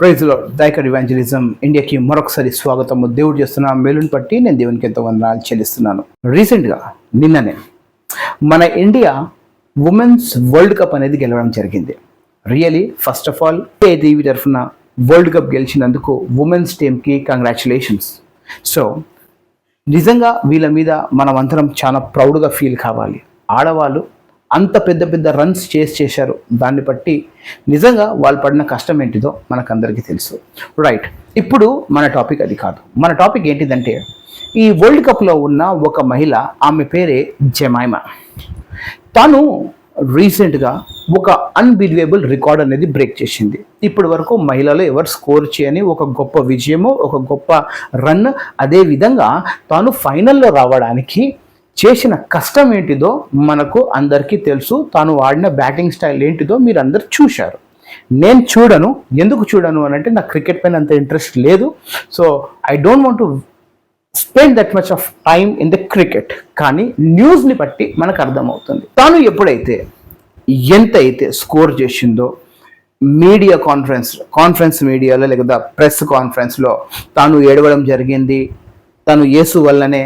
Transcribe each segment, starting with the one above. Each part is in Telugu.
ప్రైజ్లో దైకర్ ఇవాంజలిజం ఇండియాకి మరొకసారి స్వాగతము. దేవుడు చేస్తున్న మేలుని బట్టి నేను దేవునికి ఎంతో వందనాలు చెల్లిస్తున్నాను. రీసెంట్గా నిన్ననే మన ఇండియా ఉమెన్స్ వరల్డ్ కప్ అనేది గెలవడం జరిగింది. Really first of all TV తరఫున వరల్డ్ కప్ గెలిచినందుకు ఉమెన్స్ టీమ్కి కంగ్రాచులేషన్స్ సో నిజంగా వీళ్ళ మీద మనం అందరం చాలా ప్రౌడ్గా ఫీల్ కావాలి. ఆడవాళ్ళు అంత పెద్ద పెద్ద రన్స్ చేసి చేశారు. దాన్ని బట్టి నిజంగా వాళ్ళు పడిన కష్టం ఏంటిదో మనకందరికీ తెలుసు. రైట్ ఇప్పుడు మన టాపిక్ అది కాదు. మన టాపిక్ ఏంటిదంటే ఈ వరల్డ్ కప్లో ఉన్న ఒక మహిళ ఆమె పేరే జమైమా తను రీసెంట్గా ఒక అన్బిలీవబుల్ రికార్డ్ అనేది బ్రేక్ చేసింది. ఇప్పటి వరకు మహిళలు ఎవరు స్కోర్ చేయని ఒక గొప్ప విజయము ఒక గొప్ప రన్ అదేవిధంగా తాను ఫైనల్లో రావడానికి చేసిన కష్టం ఏంటిదో మనకు అందరికీ తెలుసు. తాను వాడిన బ్యాటింగ్ స్టైల్ ఏంటిదో మీరు అందరు చూశారు. నేను చూడను. ఎందుకు చూడను అని అంటే నాకు క్రికెట్ పైన అంత ఇంట్రెస్ట్ లేదు. So I don't want to spend that much of time in the cricket కానీ న్యూస్ని బట్టి మనకు అర్థమవుతుంది. తాను ఎప్పుడైతే ఎంత అయితే స్కోర్ చేసిందో మీడియా కాన్ఫరెన్స్ కాన్ఫరెన్స్ మీడియాలో లేదా ప్రెస్ కాన్ఫరెన్స్లో తాను ఏడవడం జరిగింది. తను యేసు వల్లనే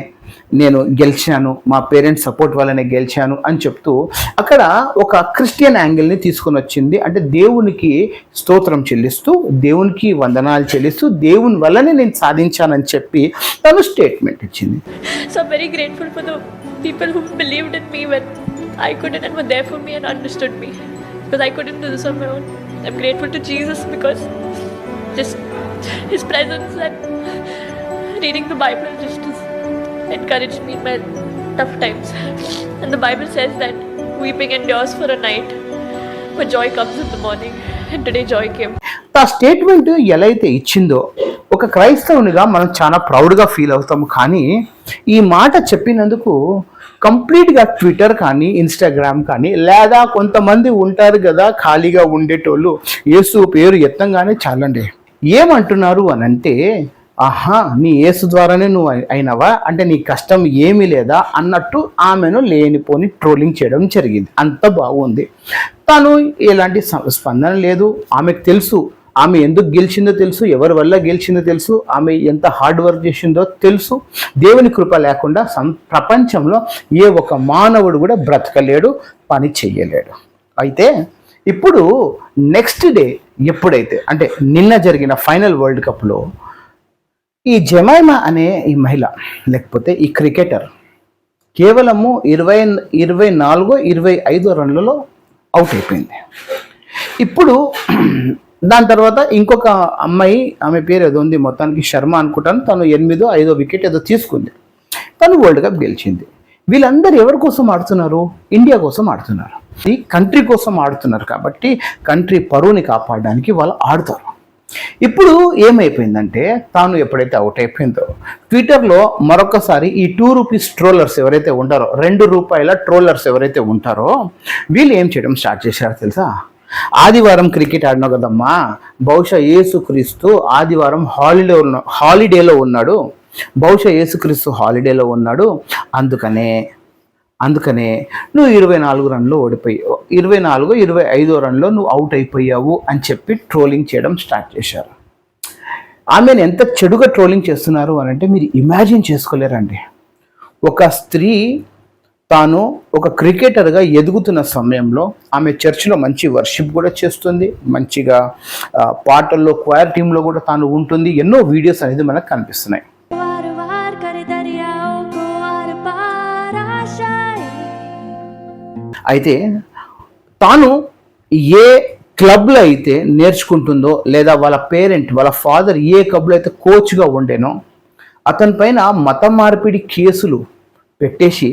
నేను గెలిచాను మా పేరెంట్స్ సపోర్ట్ వల్లనే గెలిచాను అని చెప్తూ అక్కడ ఒక క్రిస్టియన్ యాంగిల్ని తీసుకొని వచ్చింది. అంటే దేవునికి స్తోత్రం చెల్లిస్తూ దేవునికి వందనాలు చెల్లిస్తూ దేవుని వల్లనే నేను సాధించానని చెప్పి తను స్టేట్మెంట్ ఇచ్చింది. So very grateful for the people who believed in me when I couldn't and there for me and understood me because I could do this on my own I grateful to Jesus because just his presence and reading the Bible just encouraged me in my tough times. And the Bible says that weeping endures for a night, but joy comes in the morning. And today joy came. ఆ స్టేట్మెంట్ ఎలా అయితే ఇచ్చిందో ఒక క్రైస్తవునిగా మనం చాలా ప్రౌడ్గా ఫీల్ అవుతాము కానీ ఈ మాట చెప్పినందుకు కంప్లీట్గా ట్విట్టర్ కానీ ఇన్స్టాగ్రామ్ కానీ లేదా కొంతమంది ఉంటారు కదా ఖాళీగా ఉండేటోళ్ళు యేసు పేరు ఎత్తంగానే చాలండి ఏమంటున్నారు అని అంటే ఆహా నీ యేసు ద్వారానే నువ్వు అయినవా? అంటే నీ కష్టం ఏమీ లేదా అన్నట్టు ఆమెను లేనిపోని ట్రోలింగ్ చేయడం జరిగింది. అంత బాగుంది. తను ఎలాంటి స్పందన లేదు. ఆమెకు తెలుసు. ఆమె ఎందుకు గెలిచిందో తెలుసు. ఎవరి వల్ల గెలిచిందో తెలుసు. ఆమె ఎంత హార్డ్ వర్క్ చేసిందో తెలుసు. దేవుని కృప లేకుండా సం ప్రపంచంలో ఏ ఒక మానవుడు కూడా బ్రతకలేడు పని చెయ్యలేడు. అయితే ఇప్పుడు నెక్స్ట్ డే ఎప్పుడైతే అంటే నిన్న జరిగిన ఫైనల్ వరల్డ్ కప్లో ఈ జమైమా అనే ఈ మహిళ లేకపోతే ఈ క్రికెటర్ కేవలము ఇరవై ఇరవై నాలుగో ఇరవై ఐదో రన్లలో అవుట్ అయిపోయింది. ఇప్పుడు దాని తర్వాత ఇంకొక అమ్మాయి ఆమె పేరు ఏదో ఉంది మొత్తానికి శర్మ అనుకుంటాను తను ఎనిమిదో ఐదో వికెట్ ఏదో తీసుకుంది. తను వరల్డ్ కప్ గెలిచింది. వీళ్ళందరూ ఎవరి కోసం ఆడుతున్నారు? ఇండియా కోసం ఆడుతున్నారు. ఈ కంట్రీ కోసం ఆడుతున్నారు కాబట్టి కంట్రీ పరువుని కాపాడడానికి వాళ్ళు ఆడుతారు. ఇప్పుడు ఏమైపోయిందంటే తాను ఎప్పుడైతే అవుట్ అయిపోయిందో ట్విట్టర్లో మరొకసారి ఈ టూ రూపీస్ ట్రోలర్స్ ఎవరైతే ఉంటారో రెండు రూపాయల ట్రోలర్స్ ఎవరైతే ఉంటారో వీళ్ళు ఏం చేయడం స్టార్ట్ చేశారో తెలుసా? ఆదివారం క్రికెట్ ఆడినావు కదమ్మా. బహుశా ఏసుక్రీస్తు ఆదివారం హాలిడే ఉన్న హాలిడేలో ఉన్నాడు. బహుశా ఏసుక్రీస్తు హాలిడేలో ఉన్నాడు. అందుకనే అందుకనే నువ్వు ఇరవై నాలుగు రన్లో ఓడిపోయావు ఇరవై నాలుగు ఇరవై ఐదో రన్లో నువ్వు అవుట్ అయిపోయావు అని చెప్పి ట్రోలింగ్ చేయడం స్టార్ట్ చేశారు. ఆమెను ఎంత చెడుగా ట్రోలింగ్ చేస్తున్నారు అని అంటే మీరు ఇమాజిన్ చేసుకోలేరండి. ఒక స్త్రీ తాను ఒక క్రికెటర్గా ఎదుగుతున్న సమయంలో ఆమె చర్చిలో మంచి వర్షిప్ కూడా చేస్తుంది మంచిగా పాటల్లో క్వైర్ టీంలో కూడా తాను ఉంటుంది ఎన్నో వీడియోస్ అనేది మనకు కనిపిస్తున్నాయి. అయితే తాను ఏ క్లబ్లో అయితే నేర్చుకుంటుందో లేదా వాళ్ళ పేరెంట్ వాళ్ళ ఫాదర్ ఏ క్లబ్లో అయితే కోచ్గా ఉండేనో అతని పైన మత మార్పిడి కేసులు పెట్టేసి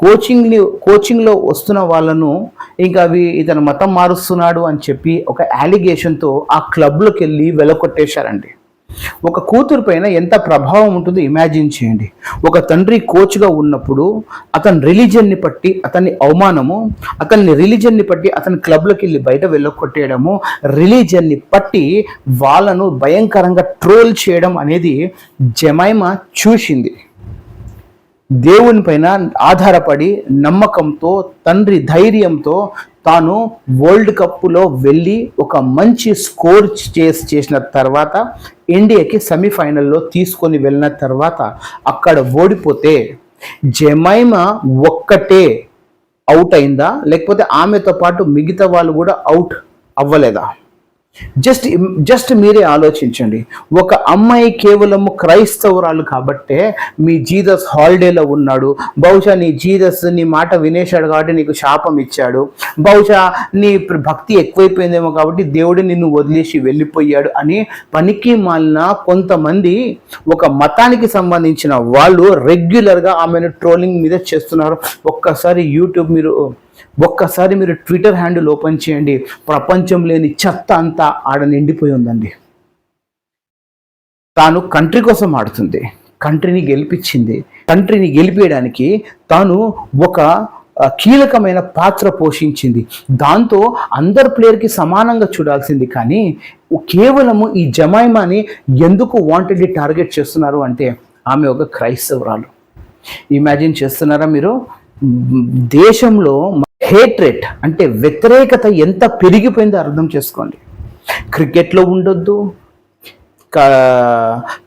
కోచింగ్ని కోచింగ్లో వస్తున్న వాళ్ళను ఇంకా అవి ఇతను మతం మారుస్తున్నాడు అని చెప్పి ఒక యాలిగేషన్తో ఆ క్లబ్లోకి వెళ్ళి వెలకొట్టేశారండి ఒక కూతురు పైన ఎంత ప్రభావం ఉంటుందో ఇమాజిన్ చేయండి. ఒక తండ్రి కోచ్గా ఉన్నప్పుడు అతని రిలీజన్ని బట్టి అతని అవమానము అతన్ని రిలీజన్ని బట్టి అతని క్లబ్లోకి వెళ్ళి బయట వెళ్ళకొట్టేయడము రిలీజన్ని బట్టి వాళ్ళను భయంకరంగా ట్రోల్ చేయడం అనేది జమైమా చూసింది. దేవుని పైన ఆధారపడి నమ్మకంతో తండ్రి ధైర్యంతో తాను వరల్డ్ కప్లో వెళ్ళి ఒక మంచి స్కోర్ చేసి చేసిన తర్వాత ఇండియాకి సెమీఫైనల్లో తీసుకొని వెళ్ళిన తర్వాత అక్కడ ఓడిపోతే జమైమా ఒక్కటే అవుట్ అయిందా? లేకపోతే ఆమెతో పాటు మిగతా వాళ్ళు కూడా అవుట్ అవ్వలేదా? జస్ట్ జస్ట్ మీరే ఆలోచించండి. ఒక అమ్మాయి కేవలము క్రైస్తవురాలు కాబట్టే మీ జీదస్ హాలిడేలో ఉన్నాడు. బహుశా నీ జీదస్ నీ మాట వినేశాడు కాబట్టి నీకు శాపం ఇచ్చాడు. బహుశా నీ భక్తి ఎక్కువైపోయిందేమో కాబట్టి దేవుడు నిన్ను వదిలేసి వెళ్ళిపోయాడు అని పనికి మాలిన కొంతమంది ఒక మతానికి సంబంధించిన వాళ్ళు రెగ్యులర్గా ఆమెను ట్రోలింగ్ మీద చేస్తున్నారు. ఒక్కసారి యూట్యూబ్ మీరు ఒక్కసారి మీరు ట్విట్టర్ హ్యాండిల్ ఓపెన్ చేయండి. ప్రపంచం లేని చెత్త అంతా ఆడ నిండిపోయి ఉందండి. తాను కంట్రీ కోసం ఆడుతుంది. కంట్రీని గెలిపించింది. కంట్రీని గెలిపేయడానికి తాను ఒక కీలకమైన పాత్ర పోషించింది. దాంతో అందరు ప్లేయర్కి సమానంగా చూడాల్సింది. కానీ కేవలము ఈ జమైమాని ఎందుకు వాంటెడ్లీ టార్గెట్ చేస్తున్నారు అంటే ఆమె ఒక క్రైస్తవురాలు. ఇమాజిన్ చేస్తున్నారా మీరు? దేశంలో హేట్రెట్ అంటే వ్యతిరేకత ఎంత పెరిగిపోయిందో అర్థం చేసుకోండి. క్రికెట్లో ఉండొద్దు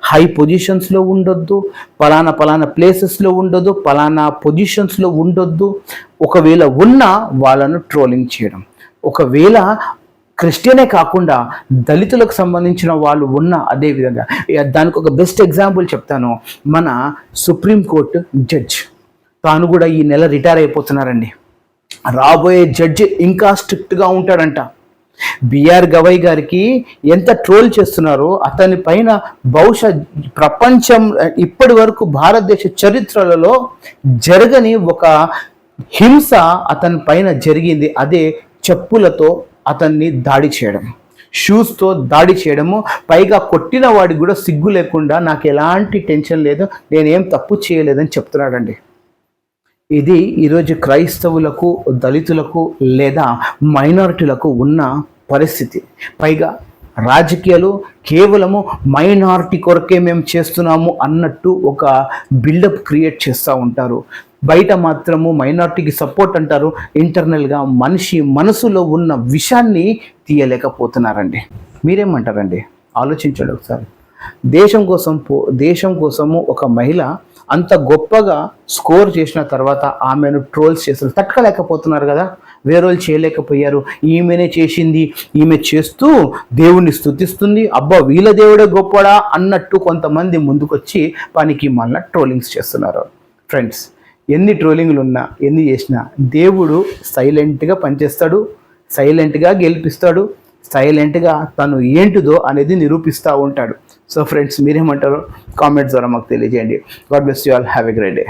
హై పొజిషన్స్లో ఉండొద్దు పలానా పలానా ప్లేసెస్లో ఉండొద్దు పలానా పొజిషన్స్లో ఉండొద్దు. ఒకవేళ ఉన్నా వాళ్ళను ట్రోలింగ్ చేయడం. ఒకవేళ క్రిస్టియనే కాకుండా దళితులకు సంబంధించిన వాళ్ళు ఉన్న అదేవిధంగా దానికి ఒక బెస్ట్ ఎగ్జాంపుల్ చెప్తాను. మన సుప్రీంకోర్టు జడ్జ్. తాను కూడా ఈ నెల రిటైర్ అయిపోతున్నారండి. రాబోయే జడ్జి ఇంకా స్ట్రిక్ట్గా ఉంటాడంట. బిఆర్ గవై గారికి ఎంత ట్రోల్ చేస్తున్నారో అతని పైన బహుశా ప్రపంచం ఇప్పటి వరకు భారతదేశ చరిత్రలలో జరగని ఒక హింస అతని పైన జరిగింది. అదే చెప్పులతో అతన్ని దాడి చేయడం. షూస్తో దాడి చేయడము. పైగా కొట్టిన వాడికి కూడా సిగ్గు లేకుండా నాకు ఎలాంటి టెన్షన్ లేదు నేనేం తప్పు చేయలేదని చెప్తున్నాడండి. ఇది ఈరోజు క్రైస్తవులకు దళితులకు లేదా మైనారిటీలకు ఉన్న పరిస్థితి. పైగా రాజకీయాలు కేవలము మైనారిటీ కొరకే మేము చేస్తున్నాము అన్నట్టు ఒక బిల్డప్ క్రియేట్ చేస్తూ ఉంటారు. బయట మాత్రము మైనారిటీకి సపోర్ట్ అంటారు. ఇంటర్నల్గా మనిషి మనసులో ఉన్న విషయాన్ని తీయలేకపోతున్నారండి. మీరేమంటారండి? ఆలోచించండి ఒకసారి. దేశం కోసం పో దేశం కోసము ఒక మహిళ అంత గొప్పగా స్కోర్ చేసిన తర్వాత ఆమెను ట్రోల్స్ చేస్తారు తట్టుకోలేకపోతున్నారు కదా? వేరేళ్ళు చేయలేకపోయారు. ఈమెనే చేసింది. ఈమె చేస్తూ దేవుణ్ణి స్తుతిస్తుంది. అబ్బా వీళ్ళ దేవుడే గొప్పడా అన్నట్టు కొంతమంది ముందుకొచ్చి పనికి మళ్ళీ ట్రోలింగ్స్ చేస్తున్నారు. ఫ్రెండ్స్ ఎన్ని ట్రోలింగ్లు ఉన్నా ఎన్ని చేసినా దేవుడు సైలెంట్గా పనిచేస్తాడు. సైలెంట్గా గెలిపిస్తాడు. సైలెంట్గా తను ఏంటిదో అనేది నిరూపిస్తూ ఉంటాడు. So friends మీరేమంటారో? కామెంట్స్ ద్వారా మాకు తెలియజేయండి. God bless you all. Have a great day.